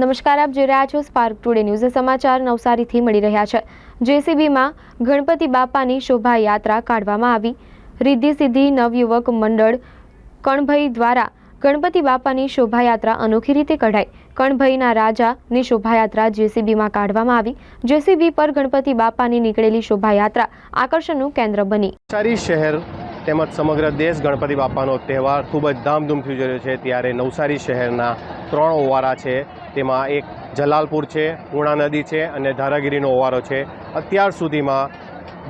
નમસ્કાર, આપ જોઈ રહ્યા છો સ્પાર્ક ટુડે ન્યૂઝ સમાચાર નવસારીથી મળી રહ્યા છે. જેસીબીમાં ગણપતિ બાપાની શોભાયાત્રા કાઢવામાં આવી. રિદ્ધિ સિદ્ધિ નવયુવક મંડળ કણભાઈ દ્વારા ગણપતિ બાપાની શોભાયાત્રા અનોખી રીતે કઢાઈ. કણભાઈના રાજાની શોભાયાત્રા જેસીબીમાં કાઢવામાં આવી. જેસીબી પર ગણપતિ બાપાની નીકળેલી શોભાયાત્રા આકર્ષણનું કેન્દ્ર બની. નવસારી શહેર તેમજ સમગ્ર દેશ ગણપતિ બાપાનો તહેવાર ખૂબ જ ધામધૂમથી ઉજવ્યો છે. ત્યારે નવસારી શહેરના ત્રણ ઓવારા છે. તેમાં એક જલાલપુર છે, પૂર્ણા નદી છે અને ધારાગીરીનો ઓવારો છે. અત્યાર સુધીમાં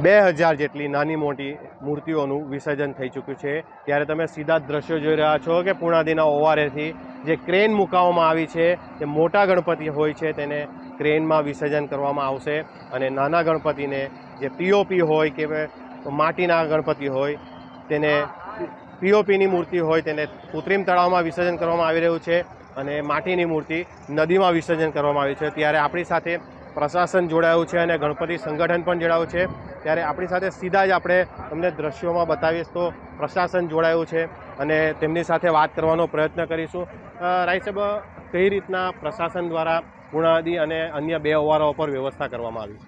બે હજાર જેટલી નાની મોટી મૂર્તિઓનું વિસર્જન થઈ ચૂક્યું છે. ત્યારે તમે સીધા દ્રશ્યો જોઈ રહ્યા છો કે પૂર્ણાદીના ઓવારેથી જે ક્રેન મૂકવામાં આવી છે, જે મોટા ગણપતિ હોય છે, તેને ક્રેનમાં વિસર્જન કરવામાં આવશે અને નાના ગણપતિને જે પીઓપી હોય કે માટીના ગણપતિ હોય, તેને પીઓપીની મૂર્તિ હોય, તેને કૃત્રિમ તળાવમાં વિસર્જન કરવામાં આવી રહ્યું છે. અને માટીની મૂર્તિ નદીમાં વિસર્જન કરવામાં આવી છે. ત્યારે આપણી સાથે પ્રશાસન જોડાયું છે અને ગણપતિ સંગઠન પણ જોડાયું છે. ત્યારે આપણી સાથે સીધા જ આપણે તમને દ્રશ્યોમાં બતાવીશ તો પ્રશાસન જોડાયું છે અને તેમની સાથે વાત કરવાનો પ્રયત્ન કરીશું. રાય સાહેબ, કઈ રીતના પ્રશાસન દ્વારા પૂર્ણાદી અને અન્ય બે ઓવારો પર વ્યવસ્થા કરવામાં આવી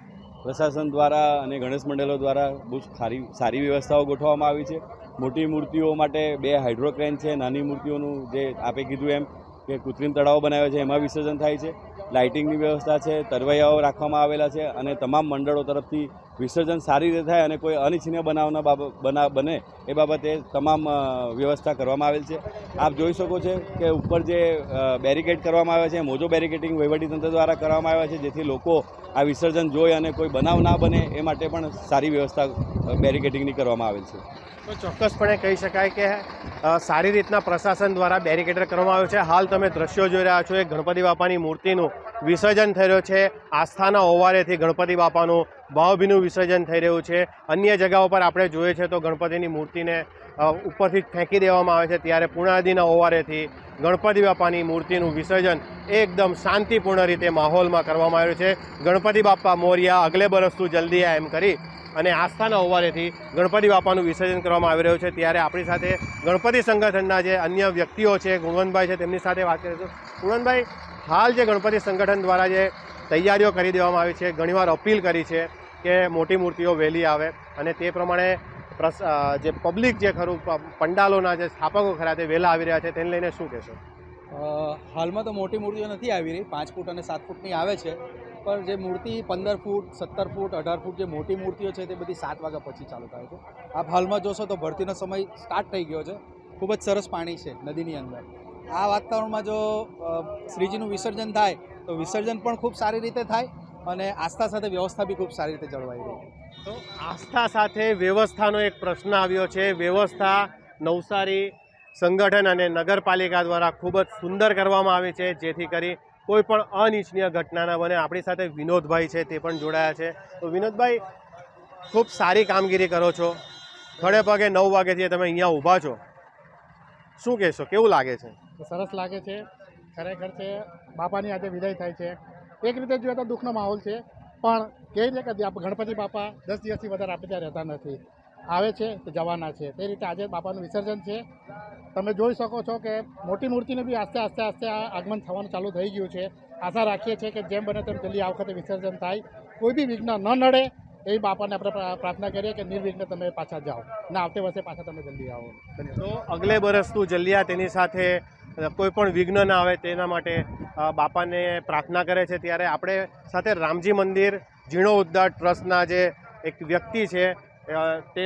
પ્રશાસન દ્વારા અને ગણેશ મંડળો દ્વારા બહુ સારી સારી વ્યવસ્થાઓ ગોઠવવામાં આવી છે. મોટી મૂર્તિઓ માટે બે હાઇડ્રોક્રેન છે, નાની મૂર્તિઓનું જે આપે કીધું એમ. કે કૃત્રિમ તળાવો બનાવ્યા છે, એમાં વિસર્જન થાય છે. લાઇટિંગની વ્યવસ્થા છે, તરવૈયાઓ રાખવામાં આવેલા છે અને તમામ મંડળો તરફથી વિસર્જન સારી રીતે થાય અને કોઈ અનિચ્છનીય બનાવના બાબત બના બને એ બાબતે તમામ વ્યવસ્થા કરવામાં આવેલ છે. આપ જોઈ શકો છો કે ઉપર જે બેરિકેડ કરવામાં આવ્યા છે, મોજો બેરિકેડિંગ વહીવટીતંત્ર દ્વારા કરવામાં આવ્યા છે, જેથી લોકો આ વિસર્જન જોઈ અને કોઈ બનાવ ના બને એ માટે પણ સારી વ્યવસ્થા બેરિકેડિંગની કરવામાં આવેલ છે. તો ચોક્કસપણે કહી શકાય કે સારી રીતના પ્રશાસન દ્વારા બેરિકેડર કરવામાં આવ્યું છે. હાલ તમે દ્રશ્યો જોઈ રહ્યા છો. એ ગણપતિ બાપાની મૂર્તિનું વિસર્જન થઈ રહ્યું છે. આસ્થાના ઓવારેથી ગણપતિ બાપાનું ભાવભીનું વિસર્જન થઈ રહ્યું છે. અન્ય જગાઓ પર આપણે જોઈએ છે તો ગણપતિની મૂર્તિને ઉપરથી ફેંકી દેવામાં આવે છે. ત્યારે પૂર્ણાદિના ઓવારેથી ગણપતિ બાપાની મૂર્તિનું વિસર્જન એકદમ શાંતિપૂર્ણ રીતે માહોલમાં કરવામાં આવ્યું છે. ગણપતિ બાપા મોર્યા અગલે બરસતું જલ્દી આ એમ કરી અને આસ્થાના ઓવારેથી ગણપતિ બાપાનું વિસર્જન કરવામાં આવી રહ્યું છે. ત્યારે આપણી સાથે ગણપતિ સંગઠનના જે અન્ય વ્યક્તિઓ છે, ગુણવંતભાઈ છે, તેમની સાથે વાત કરીશું. ગુણવંતભાઈ, હાલ જે ગણપતિ સંગઠન દ્વારા જે તૈયારીઓ કરી દેવામાં આવી છે. ઘણીવાર અપીલ કરી છે કે મોટી મૂર્તિઓ વહેલી આવે અને તે પ્રમાણે પ્રસ જે પબ્લિક જે ખરું પંડાલોના જે સ્થાપકો ખરા તે વહેલા આવી રહ્યા છે. તેને લઈને શું કહેશો? હાલમાં તો મોટી મૂર્તિઓ નથી આવી રહી. પાંચ ફૂટ અને સાત ફૂટની આવે છે. પણ જે મૂર્તિ પંદર ફૂટ, સત્તર ફૂટ, અઢાર ફૂટ જે મોટી મૂર્તિઓ છે તે બધી સાત વાગ્યા પછી ચાલુ થાય છે. આપ હાલમાં જોશો તો ભરતીનો સમય સ્ટાર્ટ થઈ ગયો છે. ખૂબ જ સરસ પાણી છે નદીની અંદર. આ વાતાવરણમાં જો શ્રીજીનું વિસર્જન થાય, તો વિસર્જન પણ ખૂબ સારી રીતે થાય અને આસ્થા સાથે વ્યવસ્થા બી ખૂબ સારી રીતે જળવાઈ રહી. તો આસ્થા સાથે વ્યવસ્થાનો એક પ્રશ્ન આવ્યો છે. વ્યવસ્થા નવસારી સંગઠન અને નગરપાલિકા દ્વારા ખૂબ જ સુંદર કરવામાં આવી છે, જેથી કરી કોઈ પણ અનિચ્છનીય ઘટના ન બને. આપણી સાથે વિનોદભાઈ છે, તે પણ જોડાયા છે. તો વિનોદભાઈ, ખૂબ સારી કામગીરી કરો છો. ખડે પગે નવ વાગ્યાથી તમે અહીંયા ઊભા છો. શું કહેશો? કેવું લાગે છે? તો સરસ લાગે છે. ખરેખર છે, બાપાની આજે વિદાય થાય છે. એક રીતે જોઈએ તો દુઃખનો માહોલ છે, પણ કહે છે કે ગણપતિ બાપા દસ દિવસથી વધારે આપણે ત્યાં રહેતા નથી. આવે છે તો જવાના છે, તે રીતે આજે બાપાનું વિસર્જન છે. તમે જોઈ શકો છો કે મોટી મૂર્તિને બી આસ્તે આસ્તે આસ્તે આ આગમન થવાનું ચાલુ થઈ ગયું છે. આશા રાખીએ છીએ કે જેમ બને તેમ જલ્દી આ વખતે વિસર્જન થાય. કોઈ બી વિઘ્ન ન નડે એ બાપાને આપણે પ્રા- પ્રાર્થના કરીએ કે નિર્વિઘ્ન તમે પાછા જાઓ. ને આવતે વર્ષે પાછા તમે જલ્દી આવો. તો અગલે બરસતું જલ્યા તેની સાથે કોઈ પણ વિઘ્ન ના આવે તેના માટે બાપાને પ્રાર્થના કરે છે ત્યારે આપણે સાથે રામજી મંદિર જીર્ણો ઉદ્ધાર ટ્રસ્ટના જે એક વ્યક્તિ છે તે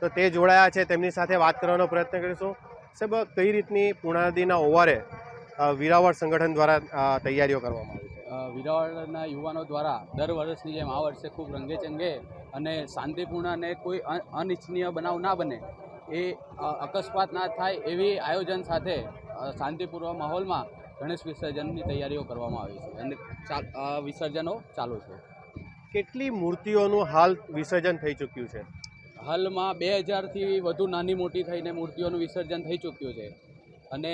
તો તે જોડાયા છે. તેમની સાથે વાત કરવાનો પ્રયત્ન કરીશું. સાહેબ, કઈ રીતની પૂર્ણાદિના ઓવારે વિરાવળ સંગઠન દ્વારા તૈયારીઓ કરવામાં આવી વિરાવળના યુવાનો દ્વારા દર વર્ષની જેમ આ વર્ષે ખૂબ રંગે ચંગે અને શાંતિપૂર્ણ અને કોઈ અનિચ્છનીય બનાવ ના બને એ અકસ્માત ના થાય એવી આયોજન સાથે શાંતિપૂર્વક માહોલમાં ગણેશ વિસર્જનની તૈયારીઓ કરવામાં આવી છે. અને વિસર્જનો ચાલુ છે. કેટલી મૂર્તિઓનું હાલ વિસર્જન થઈ ચૂક્યું છે? હાલમાં બે હજારથી વધુ નાની મોટી થઈને મૂર્તિઓનું વિસર્જન થઈ ચૂક્યું છે. અને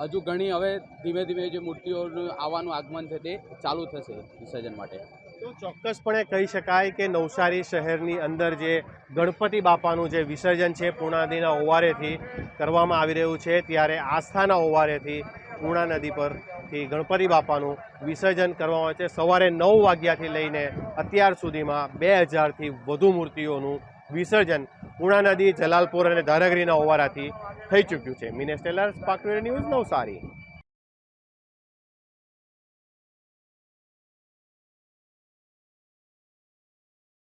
હજુ ઘણી હવે ધીમે ધીમે જે મૂર્તિઓનું આવવાનું આગમન છે તે ચાલુ થશે વિસર્જન માટે. તો ચોક્કસપણે કહી શકાય કે નવસારી શહેરની અંદર જે ગણપતિ બાપાનું જે વિસર્જન છે પૂર્ણા ઓવારેથી કરવામાં આવી રહ્યું છે, ત્યારે આસ્થાના ઓવારેથી પૂર્ણા નદી પરથી ગણપતિ બાપાનું વિસર્જન કરવામાં આવે છે. સવારે નવ વાગ્યાથી લઈને અત્યાર સુધીમાં બે હજારથી વધુ મૂર્તિઓનું વિસર્જન પૂર્ણા નદી, જલાલપુર અને ધારાગીરીના ઓવારાથી થઈ ચૂક્યું છે. મિનેશ પાકવેર ન્યૂઝ નવસારી.